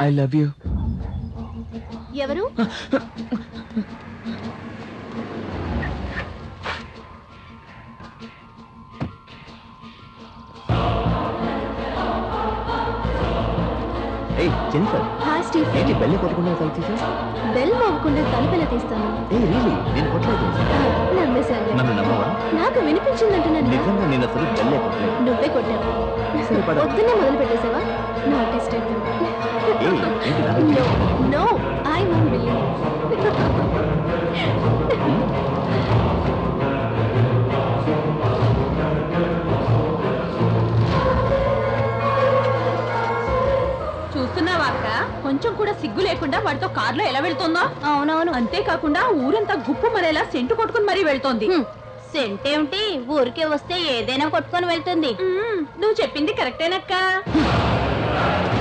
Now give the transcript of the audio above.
I love you. ఎవరు? ఏయ్ Jennifer hi స్టీఫ్ ఏంటి బెల్లి కొట్టకుండా తలుపు తీసా బెల్ మోగకుండా తలుపెలా తీస్తాను. ఏ రియలీ నేను కొట్టలేదు. నమ్మేశాను. నన్ను నమ్మవా? నాకు వినిపించిందంటున్నాను నిజంగా నేను అసలు బెల్లే కొట్టలేదు. నువ్వే కొట్టావు. సరే, పద. పొద్దున్నే మొదలు పెట్టేసావా నా టెస్ట్ ఏంటి నా ఐ బిలీవ్ చూస్తున్నావా అక్క? కొంచెం కూడా సిగ్గు లేకుండా వాడితో కార్లో ఎలా వెళ్తుందో? అవునవును. అంతేకాకుండా ఊరంతా గుప్పు మరేలా సెంటు కొట్టుకుని మరీ వెళ్తోంది. సెంట్ ఏమిటి? ఊరికే వస్తే ఏదైనా కొట్టుకొని వెళ్తుంది. నువ్వు చెప్పింది కరెక్టేనక్క.